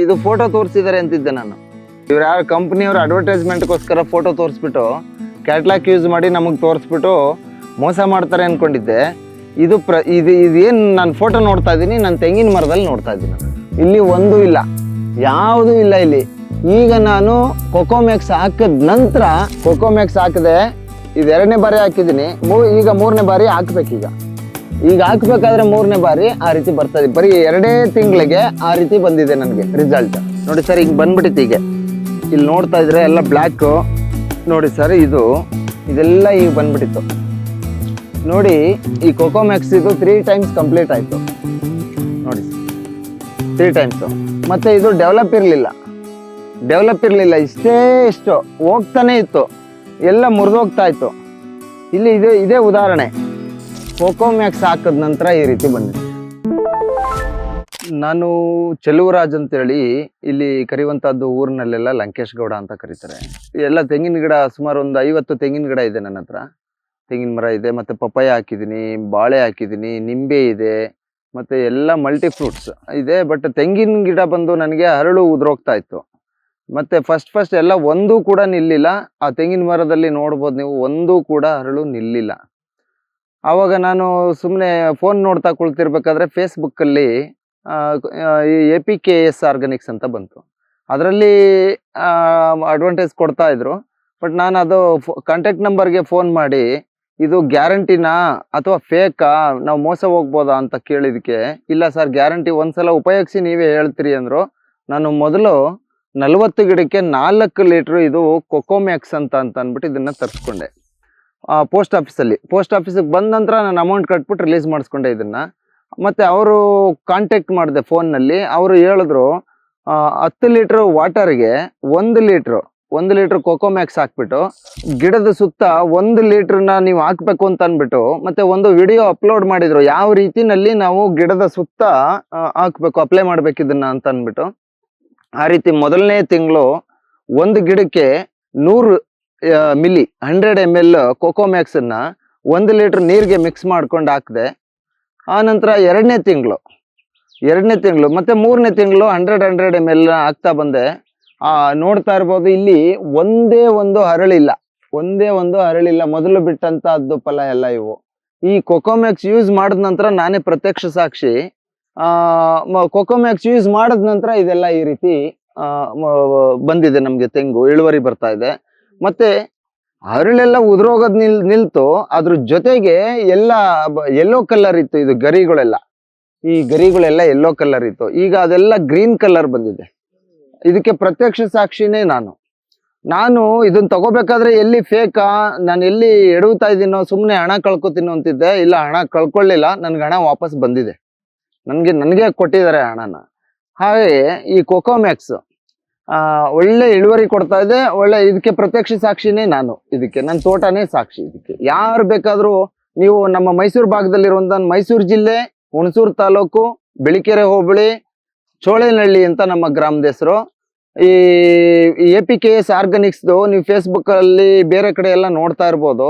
ಇದು ಫೋಟೋ ತೋರಿಸಿದ್ದಾರೆ ಅಂತಿದ್ದೆ ನಾನು. ಇವ್ರು ಯಾರು ಕಂಪ್ನಿಯವರು ಅಡ್ವರ್ಟೈಸ್ಮೆಂಟ್ಗೋಸ್ಕರ ಫೋಟೋ ತೋರಿಸ್ಬಿಟ್ಟು ಕ್ಯಾಟ್ಲಾಕ್ ಯೂಸ್ ಮಾಡಿ ನಮಗೆ ತೋರಿಸ್ಬಿಟ್ಟು ಮೋಸ ಮಾಡ್ತಾರೆ ಅಂದ್ಕೊಂಡಿದ್ದೆ ಇದು ಪ್ರ, ಇದು ಇದೇನು ನಾನು ಫೋಟೋ ನೋಡ್ತಾ ಇದ್ದೀನಿ ನಾನು ತೆಂಗಿನ ಮರದಲ್ಲಿ ನೋಡ್ತಾ ಇದ್ದೀನಿ ಇಲ್ಲಿ ಒಂದು ಇಲ್ಲ. ಯಾವುದೂ ಇಲ್ಲ ಇಲ್ಲಿ. ಈಗ ನಾನು ಕೊಕೋಮ್ಯಾಕ್ಸ್ ಹಾಕಿದ ನಂತರ ಕೊಕೋಮ್ಯಾಕ್ಸ್ ಹಾಕಿದೆ ಇದೆರಡನೇ ಬಾರಿ ಹಾಕಿದ್ದೀನಿ ಈಗ ಮೂರನೇ ಬಾರಿ ಹಾಕ್ಬೇಕೀಗ. ಈಗ ಹಾಕ್ಬೇಕಾದ್ರೆ ಮೂರನೇ ಬಾರಿ ಆ ರೀತಿ ಬರ್ತದೆ. ಬರೀ ಎರಡೇ ತಿಂಗಳಿಗೆ ಆ ರೀತಿ ಬಂದಿದೆ ನನಗೆ ರಿಸಲ್ಟ್ ನೋಡಿ ಸರ್ ಈಗ ಬಂದ್ಬಿಟ್ಟಿತ್ತು ಈಗ ಇಲ್ಲಿ ನೋಡ್ತಾ ಇದ್ರೆ ಎಲ್ಲ ಬ್ಲ್ಯಾಕು ನೋಡಿ ಸರ್, ಇದು, ಇದೆಲ್ಲ ಈಗ ಬಂದ್ಬಿಟ್ಟಿತ್ತು. ನೋಡಿ, ಈ ಕೊಕೋಮ್ಯಾಕ್ಸ್ ಇದು ತ್ರೀ ಟೈಮ್ಸ್ ಕಂಪ್ಲೀಟ್ ಆಯಿತು. ನೋಡಿ ತ್ರೀ ಟೈಮ್ಸು ಮತ್ತು ಇದು ಡೆವಲಪ್ ಇರಲಿಲ್ಲ. ಡೆವಲಪ್ ಇರಲಿಲ್ಲ, ಇಷ್ಟೇ ಇಷ್ಟು. ಹೋಗ್ತಾನೆ ಇತ್ತು. ಎಲ್ಲ ಮುರಿದೋಗ್ತಾ ಇತ್ತು. ಇಲ್ಲಿ ಇದೆ, ಇದೇ ಉದಾಹರಣೆ. ಕೊಕೋಮ್ಯಾಕ್ಸ್ ಹಾಕಿದ ನಂತರ ಈ ರೀತಿ ಬಂದಿದೆ. ನಾನು ಚೆಲುವರಾಜ್ ಅಂತೇಳಿ ಇಲ್ಲಿ ಕರೆಯುವಂತಹದ್ದು ಊರಿನಲ್ಲೆಲ್ಲ ಲಂಕೇಶ್ ಗೌಡ ಅಂತ ಕರೀತಾರೆ. ಎಲ್ಲ ತೆಂಗಿನ ಗಿಡ ಸುಮಾರು ಒಂದು ಐವತ್ತು ತೆಂಗಿನ ಗಿಡ ಇದೆ ನನ್ನ ಹತ್ರ. ತೆಂಗಿನ ಮರ ಇದೆ, ಮತ್ತೆ ಪಪ್ಪಾಯ ಹಾಕಿದ್ದೀನಿ, ಬಾಳೆ ಹಾಕಿದ್ದೀನಿ, ನಿಂಬೆ ಇದೆ, ಮತ್ತೆ ಎಲ್ಲ ಮಲ್ಟಿ ಫ್ರೂಟ್ಸ್ ಇದೆ ಬಟ್ ತೆಂಗಿನ ಗಿಡ ಬಂದು ನನಗೆ ಹರಳು ಉದುರೋಗ್ತಾ ಇತ್ತು. ಮತ್ತೆ ಫಸ್ಟ್ ಫಸ್ಟ್ ಎಲ್ಲ ಒಂದೂ ಕೂಡ ನಿಲ್ಲಿಲ್ಲ. ಆ ತೆಂಗಿನ ಮರದಲ್ಲಿ ನೋಡ್ಬೋದು ನೀವು, ಒಂದೂ ಕೂಡ ಹರಳು ನಿಲ್ಲಿಲ್ಲ. ಆವಾಗ ನಾನು ಸುಮ್ಮನೆ ಫೋನ್ ನೋಡ್ತಾ ಕುಳ್ತಿರ್ಬೇಕಾದ್ರೆ ಫೇಸ್ಬುಕ್ಕಲ್ಲಿ A P K S Organics ಅಂತ ಬಂತು. ಅದರಲ್ಲಿ ಅಡ್ವಾಂಟೇಜ್ ಕೊಡ್ತಾ ಇದ್ರು. ಬಟ್ ನಾನು ಅದು ಕಾಂಟ್ಯಾಕ್ಟ್ ನಂಬರ್ಗೆ ಫೋನ್ ಮಾಡಿ, ಇದು ಗ್ಯಾರಂಟಿನಾ ಅಥವಾ ಫೇಕಾ ನಾವು ಮೋಸ ಹೋಗ್ಬೋದಾ ಅಂತ ಕೇಳಿದಕ್ಕೆ ಇಲ್ಲ ಸರ್ ಗ್ಯಾರಂಟಿ ಒಂದ್ಸಲ ಉಪಯೋಗಿಸಿ ನೀವೇ ಹೇಳ್ತೀರಿ ಅಂದರು. ನಾನು ಮೊದಲು ನಲವತ್ತು ಗಿಡಕ್ಕೆ ನಾಲ್ಕು ಲೀಟ್ರ್ ಇದು ಕೊಕೋಮ್ಯಾಕ್ಸ್ ಅಂತ ಅಂತ ಅಂದ್ಬಿಟ್ಟು ಇದನ್ನು ತರಿಸ್ಕೊಂಡೆ. ಪೋಸ್ಟ್ ಆಫೀಸಲ್ಲಿ ಪೋಸ್ಟ್ ಆಫೀಸಿಗೆ ಬಂದ ನಂತರ ನಾನು ಅಮೌಂಟ್ ಕಟ್ಬಿಟ್ಟು ರಿಲೀಸ್ ಮಾಡಿಸ್ಕೊಂಡೆ ಇದನ್ನು. ಮತ್ತು ಅವರು ಕಾಂಟ್ಯಾಕ್ಟ್ ಮಾಡಿದೆ ಫೋನ್ನಲ್ಲಿ ಅವರು ಹೇಳಿದ್ರು ಹತ್ತು ಲೀಟ್ರ್ ವಾಟರ್ಗೆ ಒಂದು ಲೀಟ್ರು ಒಂದು ಲೀಟ್ರ್ ಕೊಕೋಮ್ಯಾಕ್ಸ್ ಹಾಕ್ಬಿಟ್ಟು, ಗಿಡದ ಸುತ್ತ ಒಂದು ಲೀಟ್ರನ್ನ ನೀವು ಹಾಕ್ಬೇಕು ಅಂತ ಅಂದ್ಬಿಟ್ಟು, ಮತ್ತೆ ಒಂದು ವಿಡಿಯೋ ಅಪ್ಲೋಡ್ ಮಾಡಿದ್ರು. ಯಾವ ರೀತಿನಲ್ಲಿ ನಾವು ಗಿಡದ ಸುತ್ತ ಹಾಕಬೇಕು ಹಾಕ್ಬೇಕು ಅಪ್ಲೈ ಮಾಡ್ಬೇಕು ಇದನ್ನ ಅಂತ ಅಂದ್ಬಿಟ್ಟು. ಆ ರೀತಿ ಮೊದಲನೇ ತಿಂಗಳು ಒಂದು ಗಿಡಕ್ಕೆ ನೂರು ಮಿಲಿ, ಹಂಡ್ರೆಡ್ ಎಂ ಎಲ್ ಕೊಕೋಮ್ಯಾಕ್ಸನ್ನು ಒಂದು ಲೀಟರ್ ನೀರಿಗೆ ಮಿಕ್ಸ್ ಮಾಡ್ಕೊಂಡು ಹಾಕಿದೆ ಆನಂತರ ನಂತರ ಎರಡನೇ ತಿಂಗಳು ಎರಡನೇ ತಿಂಗಳು, ಮತ್ತೆ ಮೂರನೇ ತಿಂಗಳು ಹಂಡ್ರೆಡ್ ಹಂಡ್ರೆಡ್ ಎಂ ಎಲ್ ಹಾಕ್ತಾ ಬಂದೆ. ನೋಡ್ತಾ ಇರ್ಬೋದು, ಇಲ್ಲಿ ಒಂದೇ ಒಂದು ಹರಳಿಲ್ಲ, ಒಂದೇ ಒಂದು ಹರಳಿಲ್ಲ, ಮೊದಲು ಬಿಟ್ಟಂತಹದ್ದು ಫಲ ಎಲ್ಲ ಇವು. ಈ ಕೊಕೋಮ್ಯಾಕ್ಸ್ ಯೂಸ್ ಮಾಡಿದ ನಂತರ ನಾನೇ ಪ್ರತ್ಯಕ್ಷ ಸಾಕ್ಷಿ. ಕೊಕೋಮ್ಯಾಕ್ಸ್ ಯೂಸ್ ಮಾಡಿದ ನಂತರ ಇದೆಲ್ಲ ಈ ರೀತಿ ಬಂದಿದೆ ನಮಗೆ ತೆಂಗು, ಇಳುವರಿ ಬರ್ತಾ ಇದೆ. ಮತ್ತೆ ಹರಳೆಲ್ಲ ಉದುರೋಗದ್ ನಿಲ್, ನಿಲ್ತು ಅದ್ರ ಜೊತೆಗೆ ಎಲ್ಲ ಯೆಲ್ಲೋ ಕಲರ್ ಇತ್ತು ಇದು ಗರಿಗಳೆಲ್ಲ. ಈ ಗರಿಗಳೆಲ್ಲ ಯೆಲ್ಲೋ ಕಲರ್ ಇತ್ತು. ಈಗ ಅದೆಲ್ಲ ಗ್ರೀನ್ ಕಲರ್ ಬಂದಿದೆ. ಇದಕ್ಕೆ ಪ್ರತ್ಯಕ್ಷ ಸಾಕ್ಷಿನೇ ನಾನು. ನಾನು ಇದನ್ನ ತಗೋಬೇಕಾದ್ರೆ ಎಲ್ಲಿ ಫೇಕಾ ನಾನು ಎಲ್ಲಿ ಎಡವುತ್ತಾ ಇದ್ದೀನೋ ಸುಮ್ಮನೆ ಹಣ ಕಳ್ಕೊತೀನೋ ಅಂತಿದ್ದೆ, ಇಲ್ಲ ಹಣ ಕಳ್ಕೊಳ್ಳಿಲ್ಲ, ನನ್ಗೆ ಹಣ ವಾಪಸ್ ಬಂದಿದೆ. ನನಗೆ ನನಗೆ ಕೊಟ್ಟಿದ್ದಾರೆ ಹಣನ. ಹಾಗೆ ಈ ಕೊಕೋಮ್ಯಾಕ್ಸ್ ಆ, ಒಳ್ಳೆ ಇಳುವರಿ ಕೊಡ್ತಾ ಇದೆ, ಒಳ್ಳೆ ಇದಕ್ಕೆ ಪ್ರತ್ಯಕ್ಷ ಸಾಕ್ಷಿನೇ ನಾನು ಇದಕ್ಕೆ. ನನ್ನ ತೋಟನೇ ಸಾಕ್ಷಿ ಇದಕ್ಕೆ. ಯಾರು ಬೇಕಾದ್ರೂ ನೀವು ನಮ್ಮ ಮೈಸೂರು ಭಾಗದಲ್ಲಿರುವಂತ ಮೈಸೂರು ಜಿಲ್ಲೆ, ಹುಣಸೂರು ತಾಲೂಕು, ಬೆಳಿಕೆರೆ ಹೋಬಳಿ, ಚೋಳೇನಹಳ್ಳಿ ಅಂತ ನಮ್ಮ ಗ್ರಾಮದ ಹೆಸರು. ಈ ಎ ಪಿ ಕೆ ಎಸ್ ನೀವು ಫೇಸ್ಬುಕ್ ಅಲ್ಲಿ ಬೇರೆ ಕಡೆ ಎಲ್ಲ ನೋಡ್ತಾ ಇರ್ಬೋದು.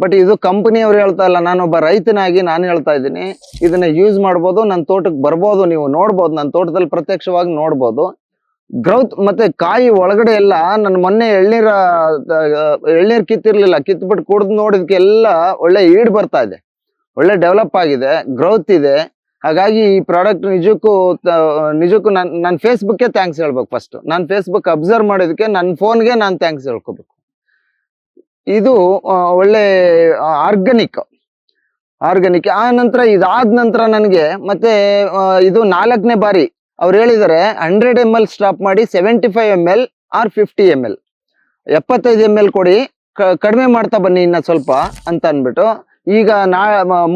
ಬಟ್ ಇದು ಕಂಪನಿಯವ್ರು ಹೇಳ್ತಾ ಇಲ್ಲ. ನಾನೊಬ್ಬ ರೈತನಾಗಿ ನಾನು ಹೇಳ್ತಾ ಇದ್ದೀನಿ. ಇದನ್ನ ಯೂಸ್ ಮಾಡ್ಬೋದು ನನ್ನ ತೋಟಕ್ಕೆ ಬರ್ಬೋದು, ನೀವು ನೋಡ್ಬೋದು ನನ್ನ ತೋಟದಲ್ಲಿ ಪ್ರತ್ಯಕ್ಷವಾಗಿ ನೋಡ್ಬೋದು. ಗ್ರೌತ್ ಮತ್ತೆ ಕಾಯಿ ಒಳಗಡೆ ಎಲ್ಲ ನನ್ನ ಮೊನ್ನೆ ಎಳ್ನೀರ ಎಳ್ನೀರ್ ಕಿತ್ತಿರ್ಲಿಲ್ಲ, ಕಿತ್ಬಿಟ್ಟು ಕುಡ್ದು ನೋಡಿದ್ಕೆ ಎಲ್ಲ ಒಳ್ಳೆ ಈಡ್ ಬರ್ತಾ ಇದೆ. ಒಳ್ಳೆ ಡೆವಲಪ್ ಆಗಿದೆ ಗ್ರೌತ್ ಇದೆ. ಹಾಗಾಗಿ ಈ ಪ್ರಾಡಕ್ಟ್ ನಿಜಕ್ಕೂ ನಿಜಕ್ಕೂ ನನ್ ನನ್ನ ಫೇಸ್ಬುಕ್ಗೆ ಥ್ಯಾಂಕ್ಸ್ ಹೇಳ್ಬೇಕು ಫಸ್ಟ್ ನಾನು ಫೇಸ್ಬುಕ್ ಅಬ್ಸರ್ವ್ ಮಾಡಿದಕ್ಕೆ ನನ್ನ ಫೋನ್ಗೆ ನಾನು ಥ್ಯಾಂಕ್ಸ್ ಹೇಳ್ಕೋಬೇಕು. ಇದು ಒಳ್ಳೆ ಆರ್ಗಾನಿಕ್ ಆರ್ಗಾನಿಕ್ ಆ ನಂತರ ಇದಾದ ನಂತರ ನನಗೆ ಮತ್ತೆ ಇದು ನಾಲ್ಕನೇ ಬಾರಿ ಅವ್ರು ಹೇಳಿದ್ದಾರೆ ಹಂಡ್ರೆಡ್ ಎಂ ಎಲ್ ಸ್ಟಾಪ್ ಮಾಡಿ seventy five M L or fifty M L ಎಪ್ಪತ್ತೈದು ಎಂ ಎಲ್ ಕೊಡಿ ಕಡಿಮೆ ಮಾಡ್ತಾ ಬನ್ನಿ ಇನ್ನ ಸ್ವಲ್ಪ ಅಂತ ಅಂದ್ಬಿಟ್ಟು, ಈಗ ನಾ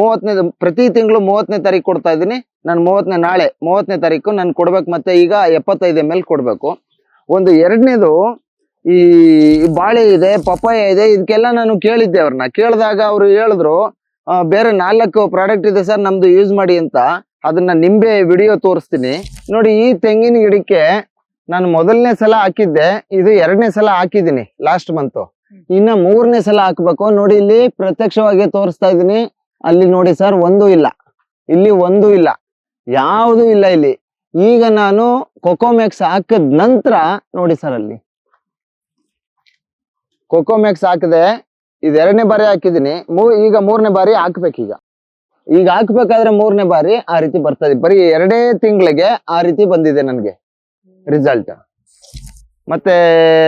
ಮೂವತ್ತನೇ ಪ್ರತಿ ತಿಂಗಳು ಮೂವತ್ತನೇ ತಾರೀಕು ಕೊಡ್ತಾ ಇದ್ದೀನಿ. ನಾನು ಮೂವತ್ತನೇ ನಾಳೆ ಮೂವತ್ತನೇ ತಾರೀಕು ನಾನು ಕೊಡ್ಬೇಕು, ಮತ್ತೆ ಈಗ ಎಪ್ಪತ್ತೈದು ಎಂ ಎಲ್ ಕೊಡಬೇಕು. ಒಂದು ಎರಡನೇದು, ಈ ಬಾಳೆ ಇದೆ, ಪಪ್ಪಾಯ ಇದೆ, ಇದಕ್ಕೆಲ್ಲ ನಾನು ಕೇಳಿದ್ದೆ ಅವ್ರನ್ನ ಕೇಳಿದಾಗ ಅವರು ಹೇಳಿದ್ರು ಬೇರೆ ನಾಲ್ಕು ಪ್ರಾಡಕ್ಟ್ ಇದೆ ಸರ್, ನಮ್ದು ಯೂಸ್ ಮಾಡಿ ಅಂತ. ಅದನ್ನ ನಿಂಬೆ ವಿಡಿಯೋ ತೋರಿಸ್ತೀನಿ. ನೋಡಿ, ಈ ತೆಂಗಿನ ಗಿಡಕ್ಕೆ ನಾನು ಮೊದಲನೇ ಸಲ ಹಾಕಿದ್ದೆ, ಇದು ಎರಡನೇ ಸಲ ಹಾಕಿದ್ದೀನಿ ಲಾಸ್ಟ್ ಮಂತ್ ಇನ್ನ ಮೂರನೇ ಸಲ ಹಾಕ್ಬೇಕು. ನೋಡಿ, ಇಲ್ಲಿ ಪ್ರತ್ಯಕ್ಷವಾಗಿ ತೋರಿಸ್ತಾ ಇದ್ದೀನಿ. ಅಲ್ಲಿ ನೋಡಿ ಸರ್, ಒಂದು ಇಲ್ಲ. ಇಲ್ಲಿ ಒಂದು ಇಲ್ಲ. ಯಾವುದು ಇಲ್ಲ ಇಲ್ಲಿ. ಈಗ ನಾನು ಕೊಕೋಮ್ಯಾಕ್ಸ್ ಹಾಕಿದ ನಂತರ, ನೋಡಿ ಸರ್ ಅಲ್ಲಿ. ಕೊಕೋಮ್ಯಾಕ್ಸ್ ಹಾಕಿದೆ. ಇದು ಎರಡನೇ ಬಾರಿ ಹಾಕಿದ್ದೀನಿ. ಮೂ ಈಗ ಮೂರನೇ ಬಾರಿ ಹಾಕ್ಬೇಕೀಗ. ಈಗ ಹಾಕ್ಬೇಕಾದ್ರೆ ಮೂರನೇ ಬಾರಿ ಆ ರೀತಿ ಬರ್ತದೆ. ಬರೀ ಎರಡೇ ತಿಂಗಳಿಗೆ ಆ ರೀತಿ ಬಂದಿದೆ ನನಗೆ ರಿಸಲ್ಟ್ ಮತ್ತೆ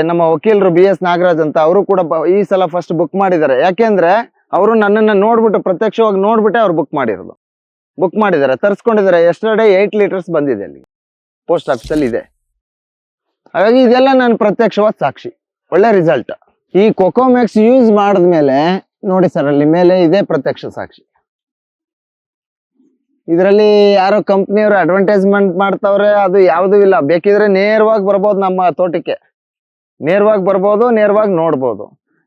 ನಮ್ಮ ವಕೀಲರು ಬಿ ಎಸ್ ನಾಗರಾಜ್ ಅಂತ ಅವರು ಕೂಡ ಈ ಸಲ ಫಸ್ಟ್ ಬುಕ್ ಮಾಡಿದ್ದಾರೆ. ಯಾಕೆಂದ್ರೆ ಅವರು ನನ್ನನ್ನ ನೋಡ್ಬಿಟ್ಟು ಪ್ರತ್ಯಕ್ಷವಾಗಿ ನೋಡ್ಬಿಟ್ಟೆ ಅವ್ರು ಬುಕ್ ಮಾಡಿರೋದು. ಬುಕ್ ಮಾಡಿದ್ದಾರೆ. ತರಿಸ್ಕೊಂಡಿದ್ದಾರೆ. ಎಸ್ಟರ್ಡೇ ಏಟ್ ಲೀಟರ್ಸ್ ಬಂದಿದೆ ಅಲ್ಲಿ. ಪೋಸ್ಟ್ ಆಫೀಸಲ್ಲಿ ಇದೆ. ಹಾಗಾಗಿ ಇದೆಲ್ಲ ನಾನು ಪ್ರತ್ಯಕ್ಷವಾದ ಸಾಕ್ಷಿ. ಒಳ್ಳೆ ರಿಸಲ್ಟ್ ಈ ಕೊಕೋಮ್ಯಾಕ್ಸ್ ಯೂಸ್ ಮಾಡಿದ್ಮೇಲೆ ನೋಡಿ ಸರ್ ಅಲ್ಲಿ ಮೇಲೆ ಇದೆ ಪ್ರತ್ಯಕ್ಷ ಸಾಕ್ಷಿ. ಇದರಲ್ಲಿ ಯಾರೋ ಕಂಪ್ನಿಯವರು ಅಡ್ವರ್ಟೈಸ್ಮೆಂಟ್ ಮಾಡ್ತಾವ್ರೆ, ಅದು ಯಾವುದೂ ಇಲ್ಲ. ಬೇಕಿದ್ರೆ ನೇರವಾಗಿ ಬರ್ಬೋದು ನಮ್ಮ ತೋಟಕ್ಕೆ. ನೇರವಾಗಿ ಬರ್ಬೋದು, ನೇರವಾಗಿ ನೋಡ್ಬೋದು.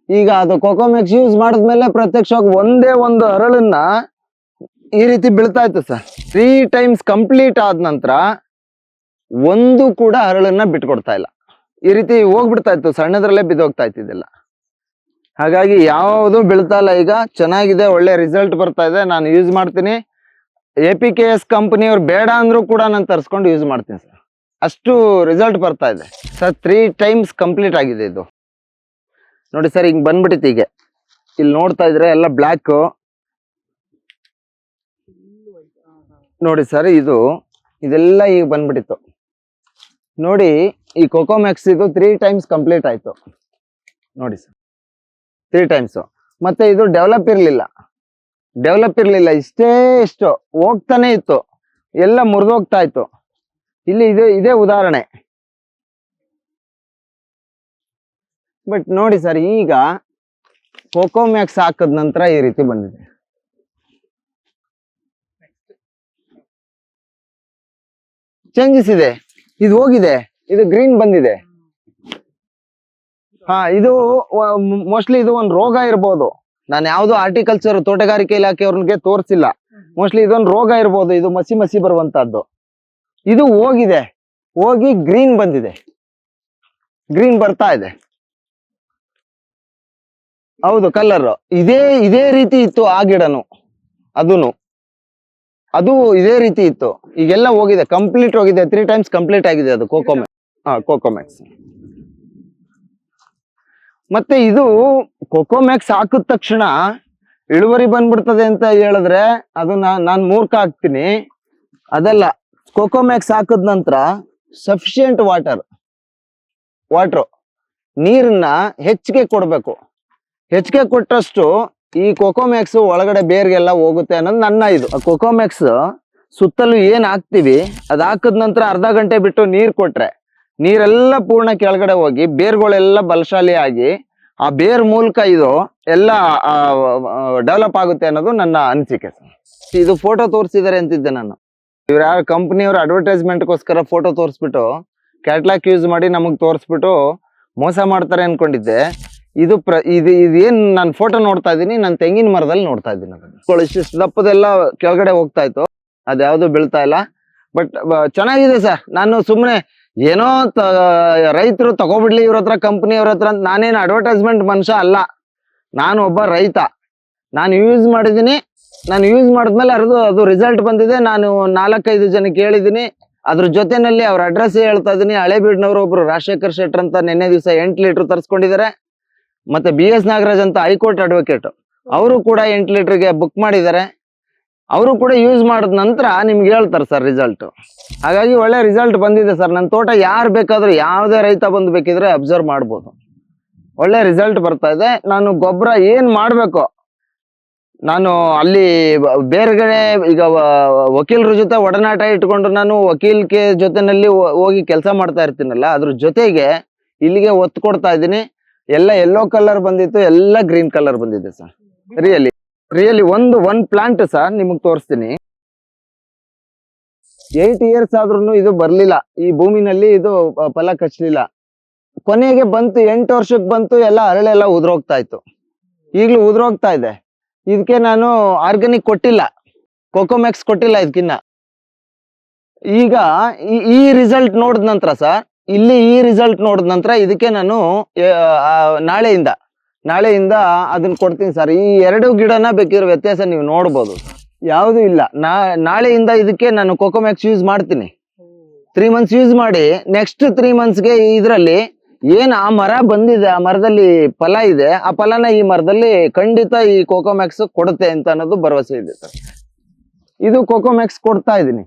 ಈಗ ಅದು ಕೊಕೋಮ್ಯಾಕ್ಸ್ ಯೂಸ್ ಮಾಡಿದ್ಮೇಲೆ ಪ್ರತ್ಯಕ್ಷವಾಗಿ ಒಂದೇ ಒಂದು ಹರಳನ್ನ ಈ ರೀತಿ ಬೀಳ್ತಾ ಇತ್ತು ಸರ್. ತ್ರೀ ಟೈಮ್ಸ್ ಕಂಪ್ಲೀಟ್ ಆದ ನಂತರ ಒಂದು ಕೂಡ ಹರಳನ್ನ ಬಿಟ್ಕೊಡ್ತಾ ಇಲ್ಲ. ಈ ರೀತಿ ಹೋಗ್ಬಿಡ್ತಾ ಇತ್ತು, ಸಣ್ಣದ್ರಲ್ಲೇ ಬಿದ್ದೋಗ್ತಾ ಇತ್ತು ಇದೆಲ್ಲ. ಹಾಗಾಗಿ ಯಾವುದು ಬೀಳ್ತಾ ಇಲ್ಲ ಈಗ. ಚೆನ್ನಾಗಿದೆ, ಒಳ್ಳೆ ರಿಸಲ್ಟ್ ಬರ್ತಾ ಇದೆ. ನಾನು ಯೂಸ್ ಮಾಡ್ತೀನಿ. ಎ ಪಿ ಕೆ ಎಸ್ ಕಂಪ್ನಿಯವ್ರು ಬೇಡ ಅಂದ್ರೂ ಕೂಡ ನಾನು ತರಿಸ್ಕೊಂಡು ಯೂಸ್ ಮಾಡ್ತೀನಿ ಸರ್. ಅಷ್ಟು ರಿಸಲ್ಟ್ ಬರ್ತಾ ಇದೆ. ಸರ್ ತ್ರೀ ಟೈಮ್ಸ್ ಕಂಪ್ಲೀಟ್ ಆಗಿದೆ ಇದು. ನೋಡಿ ಸರ್, ಹಿಂಗೆ ಬಂದ್ಬಿಟ್ಟಿತ್ತು ಈಗ ಇಲ್ಲಿ ನೋಡ್ತಾ ಇದ್ರೆ ಎಲ್ಲ ಬ್ಲ್ಯಾಕು ನೋಡಿ ಸರ್, ಇದು, ಇದೆಲ್ಲ ಈಗ ಬಂದ್ಬಿಟ್ಟಿತ್ತು. ನೋಡಿ, ಈ ಕೊಕೋಮ್ಯಾಕ್ಸ್ ಇದು ತ್ರೀ ಟೈಮ್ಸ್ ಕಂಪ್ಲೀಟ್ ಆಯಿತು. ನೋಡಿ ಸರ್. ತ್ರೀ ಟೈಮ್ಸು ಮತ್ತು ಇದು ಡೆವಲಪ್ ಇರಲಿಲ್ಲ. ಡೆವಲಪ್ ಇರಲಿಲ್ಲ, ಇಷ್ಟೇ ಇಷ್ಟು. ಹೋಗ್ತಾನೆ ಇತ್ತು. ಎಲ್ಲ ಮುರಿದೋಗ್ತಾ ಇತ್ತು. ಇಲ್ಲಿ ಇದೆ, ಇದೇ ಉದಾಹರಣೆ. ಬಟ್ ನೋಡಿ ಸರ್ ಈಗ ಕೊಕೋಮ್ಯಾಕ್ಸ್ ಹಾಕದ ನಂತರ ಈ ರೀತಿ ಬಂದಿದೆ. ಚೇಂಜಸ್ ಇದೆ. ಇದು ಹೋಗಿದೆ. ಇದು ಗ್ರೀನ್ ಬಂದಿದೆ. ಹಾ, ಇದು ಮೋಸ್ಟ್ಲಿ ಇದು ಒಂದು ರೋಗ ಇರ್ಬೋದು. ನಾನು ಯಾವ್ದು ಆರ್ಟಿಕಲ್ಚರ್ ತೋಟಗಾರಿಕೆ ಇಲಾಖೆಯವ್ರಿಗೆ ತೋರಿಸಿಲ್ಲ. ಮೋಸ್ಟ್ಲಿ ಇದೊಂದು ರೋಗ ಇರ್ಬೋದು ಇದು ಮಸಿ ಮಸಿ ಬರುವಂತಹದ್ದು. ಇದು ಹೋಗಿದೆ ಹೋಗಿ ಗ್ರೀನ್ ಬಂದಿದೆ. ಗ್ರೀನ್ ಬರ್ತಾ ಇದೆ. ಹೌದು ಕಲರ್ ಇದೇ ಇದೇ ರೀತಿ ಇತ್ತು ಆ ಗಿಡನು ಅದೂನು. ಅದು ಇದೇ ರೀತಿ ಇತ್ತು. ಈಗೆಲ್ಲ ಹೋಗಿದೆ ಕಂಪ್ಲೀಟ್ ಹೋಗಿದೆ ತ್ರೀ ಟೈಮ್ಸ್ ಕಂಪ್ಲೀಟ್ ಆಗಿದೆ ಅದು ಕೋಕೋಮೆ ಹಾ ಕೋಕೋಮ್ಯಾಕ್ಸ್ ಮತ್ತೆ ಇದು ಕೊಕೋಮ್ಯಾಕ್ಸ್ ಹಾಕಿದ ತಕ್ಷಣ ಇಳುವರಿ ಬಂದ್ಬಿಡ್ತದೆ ಅಂತ ಹೇಳಿದ್ರೆ ಅದು ನಾನು ಮೂರ್ಖ ಹಾಕ್ತೀನಿ ಅದಲ್ಲ, ಕೊಕೋಮ್ಯಾಕ್ಸ್ ಹಾಕಿದ ನಂತರ ಸಫಿಶಿಯಂಟ್ ವಾಟರ್ ವಾಟ್ರು ನೀರನ್ನ ಹೆಚ್ಚಿಗೆ ಕೊಡಬೇಕು. ಹೆಚ್ಚಿಗೆ ಕೊಟ್ಟಷ್ಟು ಈ ಕೊಕೋಮ್ಯಾಕ್ಸ್ ಒಳಗಡೆ ಬೇರ್ಗೆಲ್ಲ ಹೋಗುತ್ತೆ ಅನ್ನೋದು ನನ್ನ ಇದು. ಕೊಕೋಮ್ಯಾಕ್ಸ್ ಸುತ್ತಲೂ ಏನು ಹಾಕ್ತೀವಿ, ಅದು ಹಾಕಿದ ನಂತರ ಅರ್ಧ ಗಂಟೆ ಬಿಟ್ಟು ನೀರು ಕೊಟ್ರೆ ನೀರೆಲ್ಲ ಪೂರ್ಣ ಕೆಳಗಡೆ ಹೋಗಿ ಬೇರ್ಗಳೆಲ್ಲ ಬಲಶಾಲಿ ಆಗಿ ಆ ಬೇರ್ ಮೂಲಕ ಇದು ಎಲ್ಲ ಡೆವಲಪ್ ಆಗುತ್ತೆ ಅನ್ನೋದು ನನ್ನ ಅನಿಸಿಕೆ ಸರ್. ಇದು ಫೋಟೋ ತೋರಿಸಿದ್ದಾರೆ ಅಂತಿದ್ದೆ ನಾನು. ಇವ್ರು ಯಾರು ಕಂಪ್ನಿಯವ್ರ ಅಡ್ವರ್ಟೈಸ್ಮೆಂಟ್ಗೋಸ್ಕರ ಫೋಟೋ ತೋರಿಸ್ಬಿಟ್ಟು ಕ್ಯಾಟ್ಲಾಕ್ ಯೂಸ್ ಮಾಡಿ ನಮಗೆ ತೋರಿಸ್ಬಿಟ್ಟು ಮೋಸ ಮಾಡ್ತಾರೆ ಅನ್ಕೊಂಡಿದ್ದೆ. ಇದು ಪ್ರ, ಇದು ಇದೇನು ನಾನು ಫೋಟೋ ನೋಡ್ತಾ ಇದ್ದೀನಿ ನನ್ನ ತೆಂಗಿನ ಮರದಲ್ಲಿ ನೋಡ್ತಾ ಇದ್ದೀನಿ ಅದನ್ನು. ಇಷ್ಟು ದಪ್ಪದೆಲ್ಲ ಕೆಳಗಡೆ ಹೋಗ್ತಾ ಇತ್ತು. ಅದ್ಯಾವುದು ಬೀಳ್ತಾ ಇಲ್ಲ. ಬಟ್ ಚೆನ್ನಾಗಿದೆ ಸರ್. ನಾನು ಸುಮ್ಮನೆ ಏನೋ ರೈತರು ತಗೋಬಿಡ್ಲಿ ಇವ್ರ ಹತ್ರ ಕಂಪ್ನಿಯವ್ರ ಹತ್ರ ಅಂತ ನಾನೇನು ಅಡ್ವರ್ಟೈಸ್ಮೆಂಟ್ ಮನುಷ್ಯ ಅಲ್ಲ. ನಾನು ಒಬ್ಬ ರೈತ. ನಾನು ಯೂಸ್ ಮಾಡಿದ್ದೀನಿ ನಾನು ಯೂಸ್ ಮಾಡಿದ್ಮೇಲೆ ಅದು ಅದು ರಿಸಲ್ಟ್ ಬಂದಿದೆ. ನಾನು ನಾಲ್ಕೈದು ಜನಕ್ಕೆ ಹೇಳಿದ್ದೀನಿ ಅದ್ರ ಜೊತೆನಲ್ಲಿ ಅವ್ರ ಅಡ್ರೆಸ್ ಹೇಳ್ತಾ ಇದ್ದೀನಿ ಹಳೇಬೀಡ್ನವರು ಒಬ್ರು ರಾಜಶೇಖರ್ ಶೆಟ್ಟರ್ ಅಂತ ನಿನ್ನೆ ದಿವಸ ಎಂಟು ಲೀಟರ್ ತರಿಸ್ಕೊಂಡಿದ್ದಾರೆ. ಮತ್ತೆ ಬಿ ಎಸ್ ನಾಗರಾಜ್ ಅಂತ ಹೈಕೋರ್ಟ್ ಅಡ್ವೊಕೇಟ್ ಅವರು ಕೂಡ ಎಂಟು ಲೀಟರ್ಗೆ ಬುಕ್ ಮಾಡಿದ್ದಾರೆ. ಅವರು ಕೂಡ ಯೂಸ್ ಮಾಡಿದ ನಂತರ ನಿಮ್ಗೆ ಹೇಳ್ತಾರೆ ಸರ್ ರಿಸಲ್ಟ್ ಹಾಗಾಗಿ ಒಳ್ಳೆ ರಿಸಲ್ಟ್ ಬಂದಿದೆ ಸರ್ ನನ್ನ ತೋಟ ಯಾರು ಬೇಕಾದರೂ ಯಾವುದೇ ರೈತ ಬಂದು ಬೇಕಿದ್ರೆ ಅಬ್ಸರ್ವ್ ಮಾಡ್ಬೋದು. ಒಳ್ಳೆ ರಿಸಲ್ಟ್ ಬರ್ತಾ ಇದೆ. ನಾನು ಗೊಬ್ಬರ ಏನು ಮಾಡಬೇಕು, ನಾನು ಅಲ್ಲಿ ಬೇರೆಗಡೆ ಈಗ ವಕೀಲರ ಜೊತೆ ಒಡನಾಟ ಇಟ್ಕೊಂಡು ನಾನು ವಕೀಲ್ಕೆ ಜೊತೆನಲ್ಲಿ ಹೋಗಿ ಕೆಲಸ ಮಾಡ್ತಾ ಇರ್ತೀನಲ್ಲ, ಅದ್ರ ಜೊತೆಗೆ ಇಲ್ಲಿಗೆ ಒತ್ತು ಕೊಡ್ತಾ ಇದ್ದೀನಿ. ಎಲ್ಲ ಎಲ್ಲೋ ಕಲರ್ ಬಂದಿತ್ತು, ಎಲ್ಲ ಗ್ರೀನ್ ಕಲರ್ ಬಂದಿದೆ ಸರ್ ರಿಯಲಿ ರಿಯಲಿ ಒಂದು ಒನ್ ಪ್ಲಾಂಟ್ ಸರ್ ನಿಮಗೆ ತೋರಿಸ್ತೀನಿ. ಏಟ್ ಇಯರ್ಸ್ ಆದ್ರೂ ಇದು ಬರ್ಲಿಲ್ಲ. ಈ ಭೂಮಿನಲ್ಲಿ ಇದು ಫಲ ಕಚ್ಚಲಿಲ್ಲ ಕೊನೆಗೆ ಬಂತು, ಎಂಟು ವರ್ಷಕ್ಕೆ ಬಂತು, ಎಲ್ಲ ಹರಳೆಲ್ಲ ಉದುರೋಗ್ತಾ ಇತ್ತು. ಈಗಲೂ ಉದುರೋಗ್ತಾ ಇದೆ. ಇದಕ್ಕೆ ನಾನು ಆರ್ಗಾನಿಕ್ ಕೊಟ್ಟಿಲ್ಲ. ಕೊಕೊಮ್ಯಾಕ್ಸ್ ಕೊಟ್ಟಿಲ್ಲ ಇದಕ್ಕಿನ್ನ ಈಗ ಈ- ರಿಸಲ್ಟ್ ನೋಡಿದ ನಂತರ ಸರ್ ಇಲ್ಲಿ ಈ ರಿಸಲ್ಟ್ ನೋಡಿದ ನಂತರ ಇದಕ್ಕೆ ನಾನು ನಾಳೆಯಿಂದ ನಾಳೆಯಿಂದ ಅದನ್ನ ಕೊಡ್ತೀನಿ ಸರ್ ಈ ಎರಡು ಗಿಡನ ಬೇಕಿರೋ ವ್ಯತ್ಯಾಸ ನೀವು ನೋಡ್ಬೋದು. ಯಾವುದು ಇಲ್ಲ. ನಾ, ನಾಳೆಯಿಂದ ಇದಕ್ಕೆ ನಾನು ಕೊಕೊಮ್ಯಾಕ್ಸ್ ಯೂಸ್ ಮಾಡ್ತೀನಿ. ತ್ರೀ ಮಂತ್ಸ್ ಯೂಸ್ ಮಾಡಿ ನೆಕ್ಸ್ಟ್ ತ್ರೀ ಮಂತ್ಸ್ಗೆ ಇದರಲ್ಲಿ ಏನು ಆ ಮರ ಬಂದಿದೆ, ಆ ಮರದಲ್ಲಿ ಫಲ ಇದೆ, ಆ ಫಲನ ಈ ಮರದಲ್ಲಿ ಖಂಡಿತ ಈ ಕೋಕೋಮ್ಯಾಕ್ಸ್ ಕೊಡುತ್ತೆ ಅಂತ ಅನ್ನೋದು ಭರವಸೆ ಇದೆ ಸರ್ ಇದು ಕೋಕೋಮ್ಯಾಕ್ಸ್ ಕೊಡ್ತಾ ಇದೀನಿ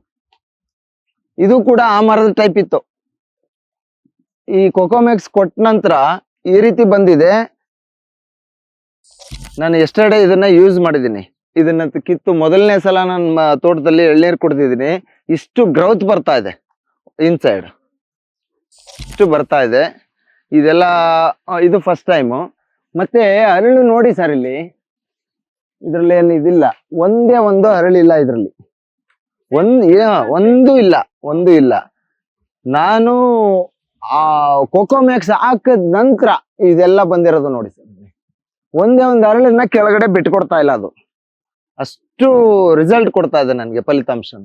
ಇದು ಕೂಡ ಆ ಮರದ ಟೈಪ್ ಇತ್ತು. ಈ ಕೋಕೋಮ್ಯಾಕ್ಸ್ ಕೊಟ್ಟ ನಂತರ ಈ ರೀತಿ ಬಂದಿದೆ. ನಾನು ಎಸ್ಟರ್ಡೇ ಇದನ್ನ ಯೂಸ್ ಮಾಡಿದ್ದೀನಿ. ಇದನ್ನ ಕಿತ್ತು ಮೊದಲನೇ ಸಲ ನನ್ನ ತೋಟದಲ್ಲಿ ಎಳ್ನೀರು ಕುಡ್ದಿದ್ದೀನಿ. ಇಷ್ಟು ಗ್ರೌತ್ ಬರ್ತಾ ಇದೆ ಇನ್ಸೈಡ್ ಇಷ್ಟು ಬರ್ತಾ ಇದೆ. ಇದೆಲ್ಲ ಇದು ಫಸ್ಟ್ ಟೈಮು ಮತ್ತೆ ಅರಳು ನೋಡಿ ಸರ್ ಇಲ್ಲಿ. ಇದರಲ್ಲಿ ಏನು ಇದಿಲ್ಲ. ಒಂದೇ ಒಂದು ಅರಳಿಲ್ಲ ಇದರಲ್ಲಿ. ಒಂದ್ ಒಂದು ಇಲ್ಲ ಒಂದು ಇಲ್ಲ. ನಾನು, ಆ ಕೋಕೋಮ್ಯಾಕ್ಸ್ ಹಾಕದ ನಂತರ ಇದೆಲ್ಲ ಬಂದಿರೋದು ನೋಡಿ ಒಂದೇ ಒಂದು ಅರಳನ್ನ ಕೆಳಗಡೆ ಬಿಟ್ಕೊಡ್ತಾ ಇಲ್ಲ ಅದು. ಅಷ್ಟು ರಿಸಲ್ಟ್ ಕೊಡ್ತಾ ಇದೆ ನನಗೆ ಫಲಿತಾಂಶನ.